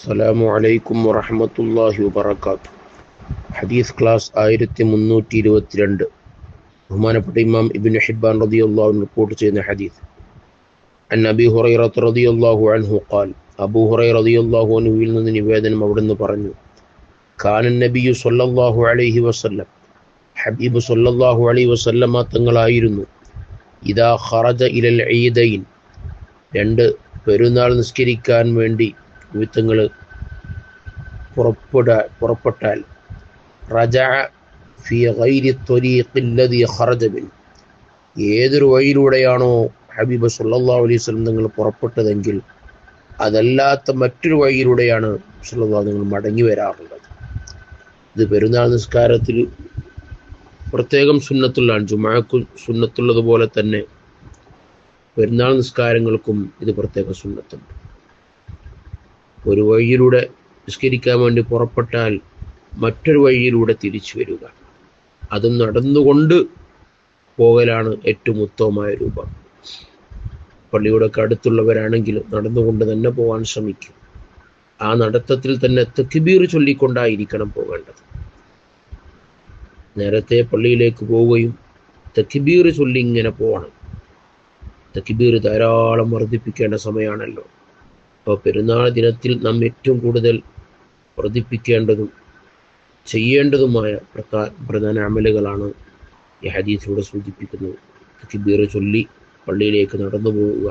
അസ്സലാമു അലൈക്കും വറഹ്മത്തുള്ളാഹി വബറകാതുഹു. ഹദീസ് ക്ലാസ് ആയിരത്തി മുന്നൂറ്റി ഇരുപത്തിരണ്ട് ബഹുമാനപ്പെട്ട ഇമാം ഇബ്നു ഹിബ്ബാൻ റളിയല്ലാഹു അൻഹു റിപ്പോർട്ട് ചെയ്യുന്ന ഹദീസ്. അൻ അബി ഹുറൈറ റളിയല്ലാഹു അൻഹു ഖാൽ അബൂ ഹുറൈറ റളിയല്ലാഹു അൻഹുവിൽ നിന്ന് നിവേദനം അവിടുന്ന് പറഞ്ഞു കാനൻ നബിയു സല്ലല്ലാഹു അലൈഹി വസല്ലം. ഹബീബ് സല്ലല്ലാഹു അലൈഹി വസല്ലമ തങ്ങളായിരുന്നു. ഇദാ ഖറജ ഇലൽ ഈദൈൻ. രണ്ട് പെരുന്നാൾ നിസ്കരിക്കാൻ വേണ്ടി വിത്തങ്ങൾ പുറപ്പെട പുറപ്പെട്ടാൽ റജ ഫി ഗൈരി ത്വരീഖില്ലദി ഖറജ ഏതൊരു വഴിയിലൂടെയാണോ ഹബീബ് സല്ലല്ലാഹു അലൈഹി വസല്ലം നിങ്ങൾ പുറപ്പെട്ടതെങ്കിൽ അതല്ലാത്ത മറ്റൊരു വഴിയിലൂടെയാണ് സല്ലല്ലാഹു നിങ്ങൾ മടങ്ങി വരാറുള്ളത്. ഇത് പെരുന്നാൾ നിസ്കാരത്തിൽ പ്രത്യേകം സുന്നത്തുള്ളതാണ് ജുമാക്ക് സുന്നത്തുള്ളതുപോലെ തന്നെ പെരുന്നാൾ നിസ്കാരങ്ങൾക്കും ഇത് പ്രത്യേക സുന്നത്തുണ്ട്. ഒരു വഴിയിലൂടെ നിസ്കരിക്കാൻ വേണ്ടി പുറപ്പെട്ടാൽ മറ്റൊരു വഴിയിലൂടെ തിരിച്ചു വരിക. അത് നടന്നുകൊണ്ട് പോകലാണ് ഏറ്റവും ഉത്തമമായ രൂപം. പള്ളിയുടെ അടുത്തുള്ളവരാണെങ്കിൽ നടന്നുകൊണ്ട് തന്നെ പോകാൻ ശ്രമിക്കും. ആ നടത്തത്തിൽ തന്നെ തെക്കിബീർ ചൊല്ലിക്കൊണ്ടായിരിക്കണം പോകേണ്ടത്. നേരത്തെ പള്ളിയിലേക്ക് പോവുകയും തെക്കിബീർ ചൊല്ലി ഇങ്ങനെ പോകണം തെക്കിബീർ ധാരാളം വർദ്ധിപ്പിക്കേണ്ട സമയമാണല്ലോ. അപ്പോൾ പെരുന്നാൾ ദിനത്തിൽ നാം ഏറ്റവും കൂടുതൽ വർദ്ധിപ്പിക്കേണ്ടതും ചെയ്യേണ്ടതുമായ പ്രധാ പ്രധാന അമലുകളാണ് ഈ ഹദീസിലൂടെ സൂചിപ്പിക്കുന്നത്. കിബീർ ചൊല്ലി പള്ളിയിലേക്ക് നടന്നു പോവുക.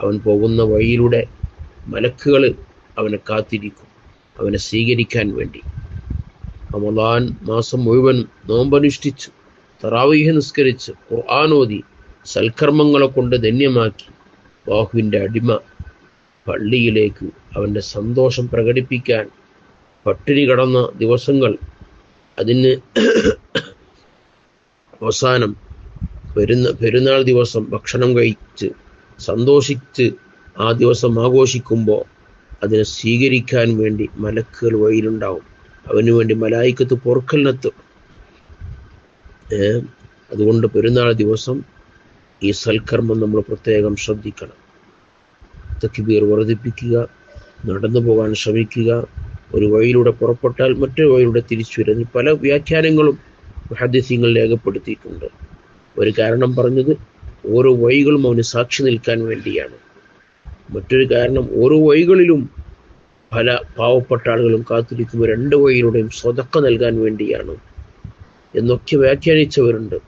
അവൻ പോകുന്ന വഴിയിലൂടെ മലക്കുകൾ അവനെ കാത്തിരിക്കും. അവനെ സ്വീകരിക്കാൻ വേണ്ടി. റമദാൻ മാസം മുഴുവൻ നോമ്പനുഷ്ഠിച്ച് തറാവീഹ് നിസ്കരിച്ച് ഖുർആാനോദി സൽക്കർമ്മങ്ങളെ കൊണ്ട് ധന്യമാക്കി ബാഹുവിന്റെ അടിമ പള്ളിയിലേക്ക് അവന്റെ സന്തോഷം പ്രകടിപ്പിക്കാൻ പട്ടിണി കടന്ന ദിവസങ്ങൾ അതിന് അവസാനം പെരുന്ന പെരുന്നാൾ ദിവസം ഭക്ഷണം കഴിച്ച് സന്തോഷിച്ച് ആ ദിവസം ആഘോഷിക്കുമ്പോൾ അതിനെ സ്വീകരിക്കാൻ വേണ്ടി മലക്കുകൾ വഴിയിലുണ്ടാവും. അവന് വേണ്ടി മലായിക്കത്ത് പൊറുക്കലിനെത്തും അതുകൊണ്ട് പെരുന്നാൾ ദിവസം ഈ സൽക്കർമ്മം നമ്മൾ പ്രത്യേകം ശ്രദ്ധിക്കണം. തക്കിബീർ വർദ്ധിപ്പിക്കുക നടന്നു പോകാൻ ശ്രമിക്കുക ഒരു വഴിയിലൂടെ പുറപ്പെട്ടാൽ മറ്റൊരു വഴിയിലൂടെ തിരിച്ചു വരുന്ന. പല വ്യാഖ്യാനങ്ങളും ഹദീസ്യങ്ങൾ രേഖപ്പെടുത്തിയിട്ടുണ്ട്. ഒരു കാരണം പറഞ്ഞത് ഓരോ വഴികളും അവന് സാക്ഷി നിൽക്കാൻ വേണ്ടിയാണ്. മറ്റൊരു കാരണം ഓരോ വഴികളിലും പല പാവപ്പെട്ട ആളുകളും കാത്തിരിക്കുമ്പോൾ രണ്ട് വഴിയിലൂടെയും സ്വതക്ക നൽകാൻ വേണ്ടിയാണ് എന്നൊക്കെ വ്യാഖ്യാനിച്ചവരുണ്ട്.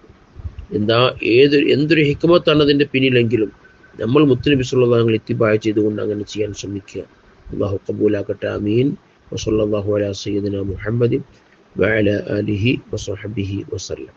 എന്താ ഏത് എന്തൊരു ഹിക്മത്താണ് അതിന്റെ പിന്നിലെങ്കിലും നമ്മൾ മുത്തനബി സുല്ലാങ്ങൾ എത്തിപ്പായ ചെയ്തുകൊണ്ട് അങ്ങനെ ചെയ്യാൻ ശ്രമിക്കുക. അള്ളാഹു കബൂലാക്കട്ടെ അമീൻ വസല്ലാഹു അല സയ്യദിന മുഹമ്മദിൻ വഅല ആലിഹി വസഹബിഹി വസല്ലം.